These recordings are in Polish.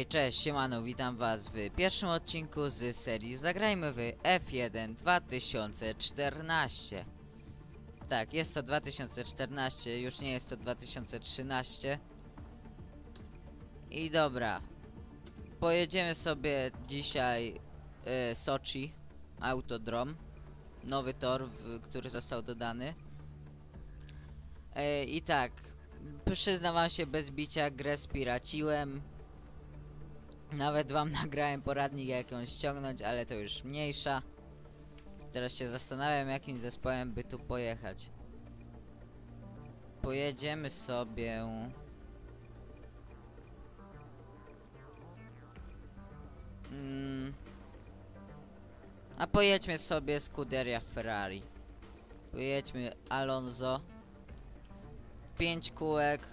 Hej, cześć, siemano, witam was w pierwszym odcinku z serii Zagrajmy w F1 2014 Tak, jest to 2014, już nie jest to 2013 I dobra Pojedziemy sobie dzisiaj e, Sochi Autodrom. Nowy tor, w, który został dodany. E, I tak Przyznam się bez bicia, grę spiraciłem nawet wam nagrałem poradnik jak ją ściągnąć, ale to już mniejsza. Teraz się zastanawiam jakim zespołem by tu pojechać. Pojedziemy sobie... Mm. A pojedźmy sobie Scuderia Ferrari. Pojedźmy Alonso. Pięć kółek,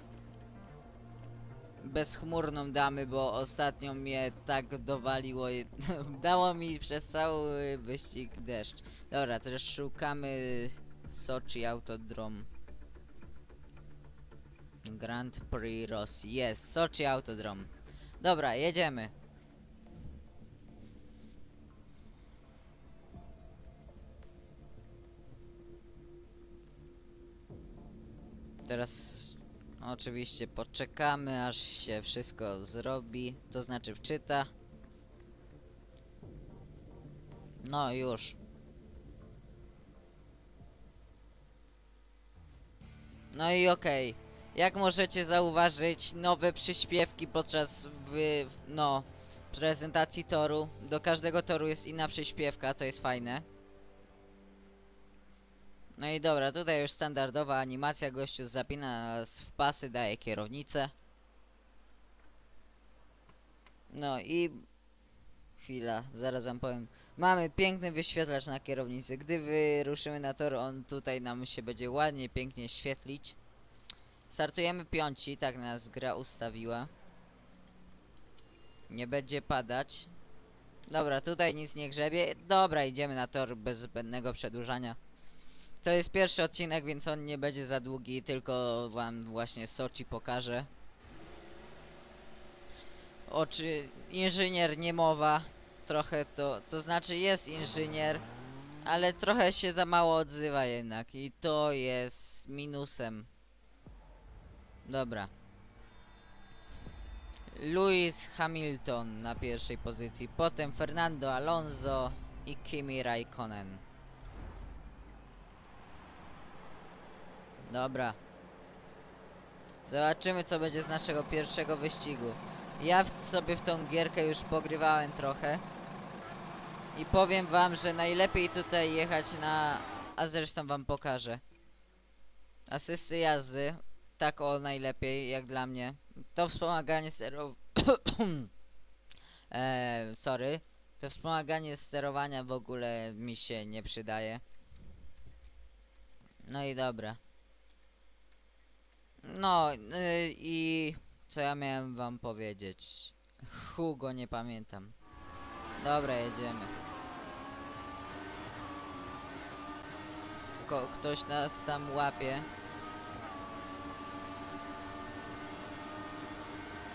bezchmurną damy, bo ostatnio mnie tak dowaliło. Dało mi przez cały wyścig deszcz. Dobra, teraz szukamy Sochi Autodrom. Grand Prix Rosji. Jest, Sochi Autodrom. Dobra, jedziemy. Teraz Oczywiście poczekamy aż się wszystko zrobi, to znaczy wczyta. No już. No i okej. Jak możecie zauważyć, nowe przyśpiewki podczas wy, no, prezentacji toru. Do każdego toru jest inna przyśpiewka, to jest fajne. No i dobra, tutaj już standardowa animacja, gościu zapina nas w pasy, daje kierownicę. No i... Chwila, zaraz wam powiem. Mamy piękny wyświetlacz na kierownicy. Gdy wyruszymy na tor, on tutaj nam się będzie ładnie, pięknie świetlić. Startujemy piąci, tak nas gra ustawiła. Nie będzie padać. Dobra, tutaj nic nie grzebie. Dobra, idziemy na tor bez zbędnego przedłużania. To jest pierwszy odcinek, więc on nie będzie za długi, tylko wam właśnie Sochi pokażę. Oczy, inżynier nie mowa, trochę to, to znaczy jest inżynier, ale trochę się za mało odzywa jednak i to jest minusem. Dobra. Lewis Hamilton na pierwszej pozycji, potem Fernando Alonso i Kimi Raikkonen. Dobra. Zobaczymy co będzie z naszego pierwszego wyścigu. Ja w sobie w tą gierkę już pogrywałem trochę. I powiem wam, że najlepiej tutaj jechać na... A zresztą wam pokażę. Asysty jazdy. Tak o najlepiej, jak dla mnie. To wspomaganie sterow... eee, sorry. To wspomaganie sterowania w ogóle mi się nie przydaje. No i dobra. No yy, i co ja miałem wam powiedzieć? Hugo nie pamiętam. Dobra, jedziemy. Ko ktoś nas tam łapie.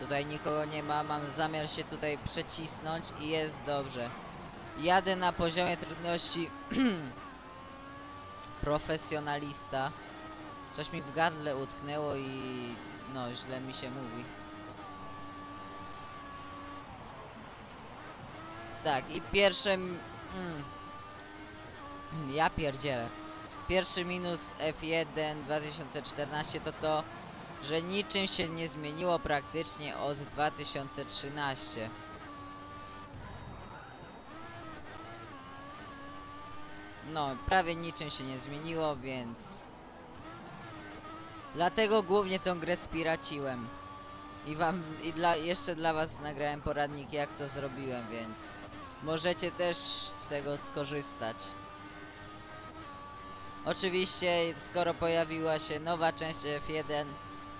Tutaj nikogo nie ma, mam zamiar się tutaj przecisnąć i jest dobrze. Jadę na poziomie trudności profesjonalista. Coś mi w gardle utknęło i no źle mi się mówi. Tak i pierwsze... Mm, ja pierdzielę. Pierwszy minus F1 2014 to to, że niczym się nie zmieniło praktycznie od 2013. No, prawie niczym się nie zmieniło, więc... Dlatego głównie tą grę spiraciłem. I wam, i dla, jeszcze dla was nagrałem poradnik jak to zrobiłem, więc... Możecie też z tego skorzystać. Oczywiście, skoro pojawiła się nowa część F1,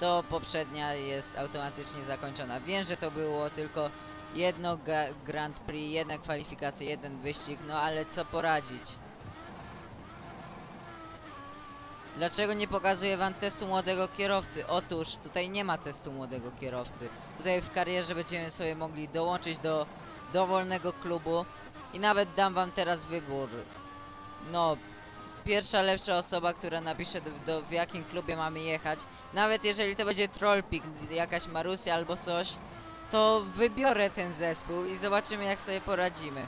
to poprzednia jest automatycznie zakończona. Wiem, że to było tylko jedno Grand Prix, jedna kwalifikacja, jeden wyścig, no ale co poradzić? Dlaczego nie pokazuję wam testu młodego kierowcy? Otóż tutaj nie ma testu młodego kierowcy. Tutaj w karierze będziemy sobie mogli dołączyć do dowolnego klubu i nawet dam wam teraz wybór. No, pierwsza lepsza osoba, która napisze do, do, w jakim klubie mamy jechać. Nawet jeżeli to będzie Trollpik, jakaś Marusja albo coś, to wybiorę ten zespół i zobaczymy jak sobie poradzimy.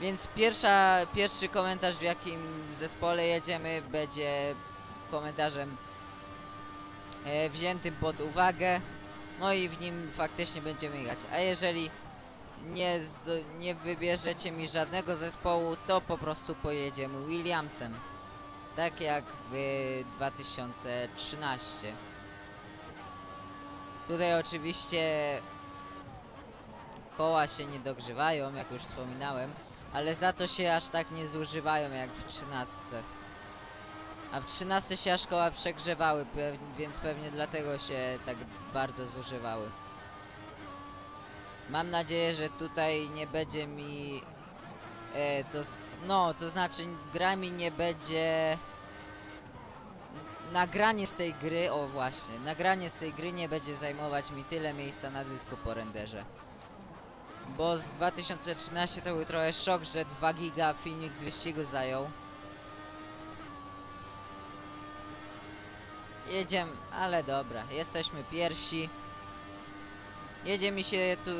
Więc pierwsza, pierwszy komentarz w jakim zespole jedziemy będzie komentarzem e, wziętym pod uwagę. No i w nim faktycznie będziemy jechać. A jeżeli nie, nie wybierzecie mi żadnego zespołu, to po prostu pojedziemy Williamsem. Tak jak w 2013. Tutaj oczywiście koła się nie dogrzewają, jak już wspominałem, ale za to się aż tak nie zużywają jak w 13. A w 13 się aż koła przegrzewały, więc pewnie dlatego się tak bardzo zużywały. Mam nadzieję, że tutaj nie będzie mi... E, to, no, to znaczy gra mi nie będzie... Nagranie z tej gry, o właśnie, nagranie z tej gry nie będzie zajmować mi tyle miejsca na dysku po renderze. Bo z 2013 to był trochę szok, że 2 giga z wyścigu zajął. Jedziemy, ale dobra, jesteśmy pierwsi. Jedzie mi się tu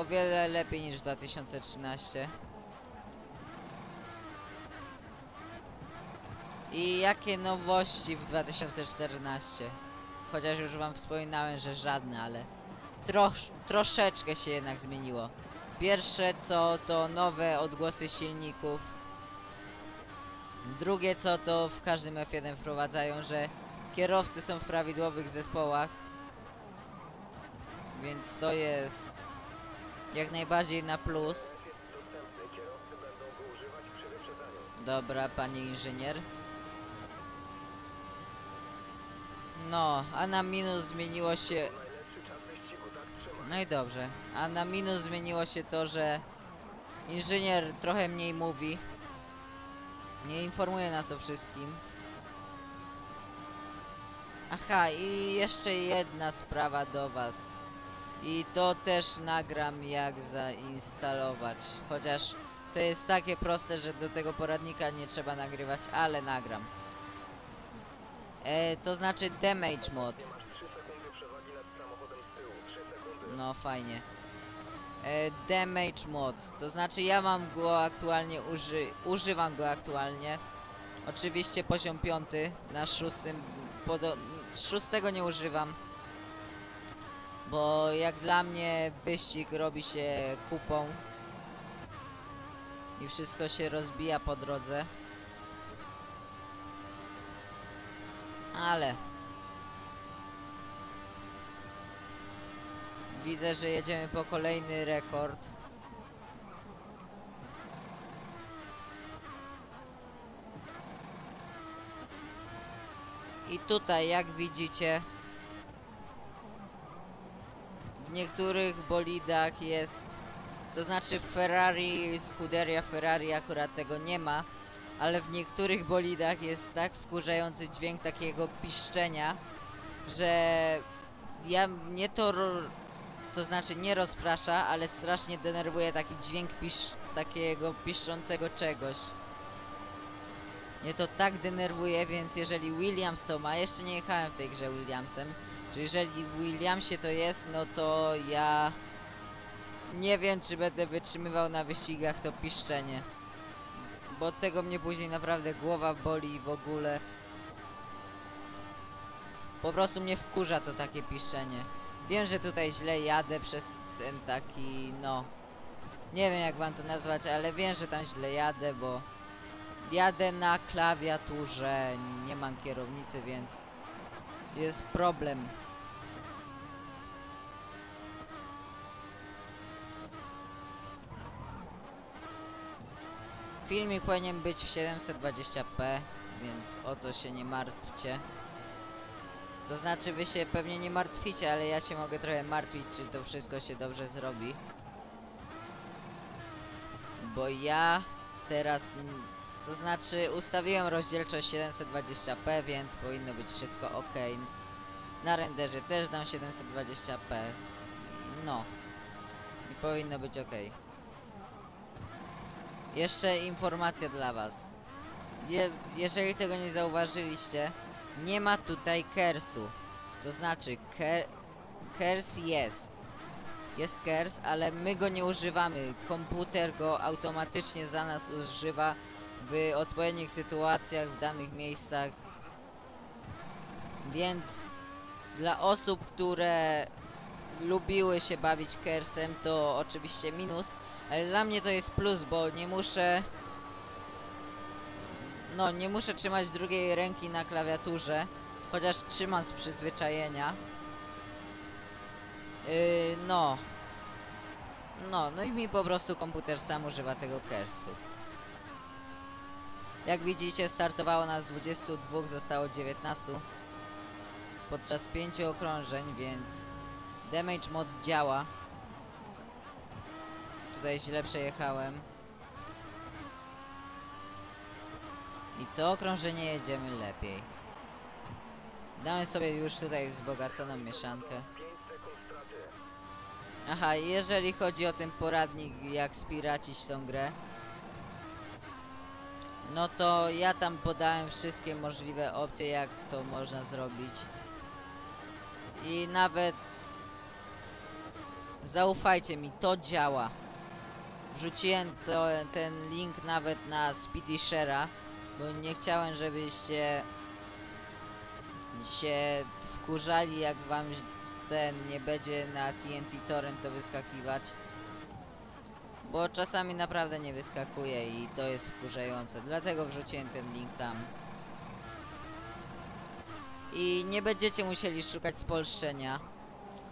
o wiele lepiej niż w 2013. I jakie nowości w 2014? Chociaż już wam wspominałem, że żadne, ale trosz, troszeczkę się jednak zmieniło. Pierwsze co to nowe odgłosy silników. Drugie co to w każdym F1 wprowadzają, że kierowcy są w prawidłowych zespołach. Więc to jest jak najbardziej na plus. Dobra, panie inżynier. No, a na minus zmieniło się... No i dobrze. A na minus zmieniło się to, że inżynier trochę mniej mówi. Nie informuje nas o wszystkim. Aha, i jeszcze jedna sprawa do was. I to też nagram jak zainstalować. Chociaż to jest takie proste, że do tego poradnika nie trzeba nagrywać, ale nagram. E, to znaczy damage mod. No fajnie. E, damage mod. To znaczy ja mam go aktualnie uży używam go aktualnie. Oczywiście poziom piąty na szóstym. Szóstego nie używam. Bo jak dla mnie wyścig robi się kupą. I wszystko się rozbija po drodze. Ale widzę, że jedziemy po kolejny rekord. I tutaj, jak widzicie, w niektórych bolidach jest, to znaczy w Ferrari, Scuderia Ferrari akurat tego nie ma, ale w niektórych bolidach jest tak wkurzający dźwięk takiego piszczenia, że ja mnie to to znaczy nie rozprasza, ale strasznie denerwuje taki dźwięk pisz, takiego piszczącego czegoś. Mnie to tak denerwuje, więc jeżeli Williams to ma, jeszcze nie jechałem w tej grze Williamsem, że jeżeli w Williamsie to jest, no to ja nie wiem, czy będę wytrzymywał na wyścigach to piszczenie. Bo od tego mnie później naprawdę głowa boli i w ogóle. Po prostu mnie wkurza to takie piszczenie. Wiem, że tutaj źle jadę przez ten taki, no... Nie wiem jak wam to nazwać, ale wiem, że tam źle jadę, bo... Jadę na klawiaturze, nie mam kierownicy, więc... Jest problem. Filmik powinien być w 720p, więc o to się nie martwcie. To znaczy wy się pewnie nie martwicie, ale ja się mogę trochę martwić, czy to wszystko się dobrze zrobi. Bo ja teraz To znaczy ustawiłem rozdzielczość 720p, więc powinno być wszystko ok. Na renderze też dam 720p. I no. I powinno być ok. Jeszcze informacja dla was. Je, jeżeli tego nie zauważyliście, nie ma tutaj kersu. To znaczy, ker, kers jest. Jest kers, ale my go nie używamy. Komputer go automatycznie za nas używa w odpowiednich sytuacjach, w danych miejscach. Więc dla osób, które lubiły się bawić kersem, to oczywiście minus, ale dla mnie to jest plus, bo nie muszę no, nie muszę trzymać drugiej ręki na klawiaturze, chociaż trzymam z przyzwyczajenia. Yy, no. No, no i mi po prostu komputer sam używa tego kersu. Jak widzicie, startowało nas 22, zostało 19 podczas 5 okrążeń, więc damage mod działa. Tutaj źle przejechałem. I co okrążenie jedziemy lepiej. Damy sobie już tutaj wzbogaconą mieszankę. Aha, jeżeli chodzi o ten poradnik, jak spiracić tą grę, no to ja tam podałem wszystkie możliwe opcje, jak to można zrobić. I nawet zaufajcie mi, to działa. Wrzuciłem to, ten link nawet na Speedy Share'a, bo nie chciałem, żebyście się wkurzali, jak wam ten nie będzie na TNT Torrent to wyskakiwać. Bo czasami naprawdę nie wyskakuje i to jest wkurzające. Dlatego wrzuciłem ten link tam. I nie będziecie musieli szukać spolszczenia,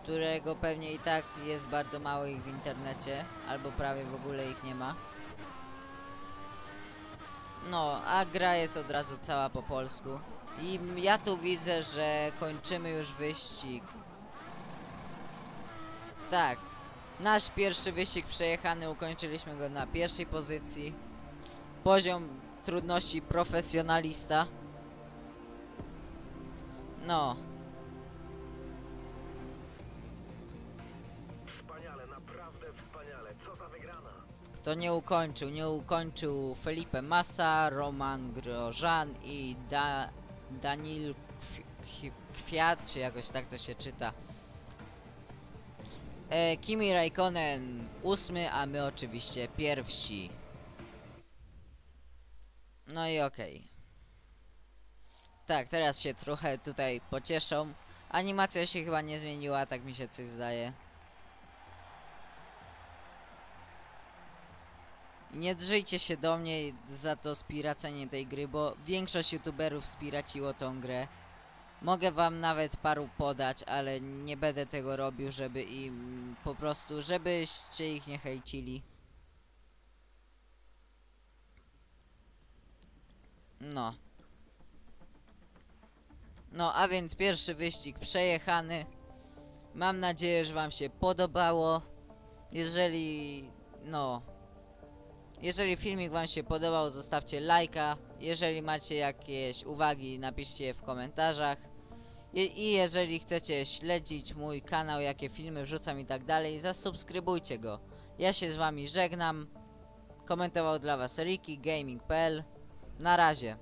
którego pewnie i tak jest bardzo mało ich w internecie, albo prawie w ogóle ich nie ma. No, a gra jest od razu cała po polsku. I ja tu widzę, że kończymy już wyścig. Tak. Nasz pierwszy wyścig przejechany, ukończyliśmy go na pierwszej pozycji. Poziom trudności profesjonalista. No, Wspaniale, naprawdę wspaniale. Co za wygrana. kto nie ukończył, nie ukończył Felipe Massa, Roman Grożan i da Danil Kwi- Kwi- Kwiat, czy jakoś tak to się czyta. E, Kimi Raikkonen ósmy, a my oczywiście pierwsi. No i okej. Tak, teraz się trochę tutaj pocieszą. Animacja się chyba nie zmieniła, tak mi się coś zdaje. Nie drżyjcie się do mnie za to spiracenie tej gry, bo większość youtuberów spiraciło tą grę. Mogę wam nawet paru podać, ale nie będę tego robił, żeby im po prostu, żebyście ich nie hejcili. No. No, a więc pierwszy wyścig przejechany. Mam nadzieję, że wam się podobało. Jeżeli, no, jeżeli filmik wam się podobał, zostawcie lajka. Jeżeli macie jakieś uwagi, napiszcie je w komentarzach. I, jeżeli chcecie śledzić mój kanał, jakie filmy wrzucam i tak dalej, zasubskrybujcie go. Ja się z wami żegnam. Komentował dla was Ricky Gaming.pl. Na razie.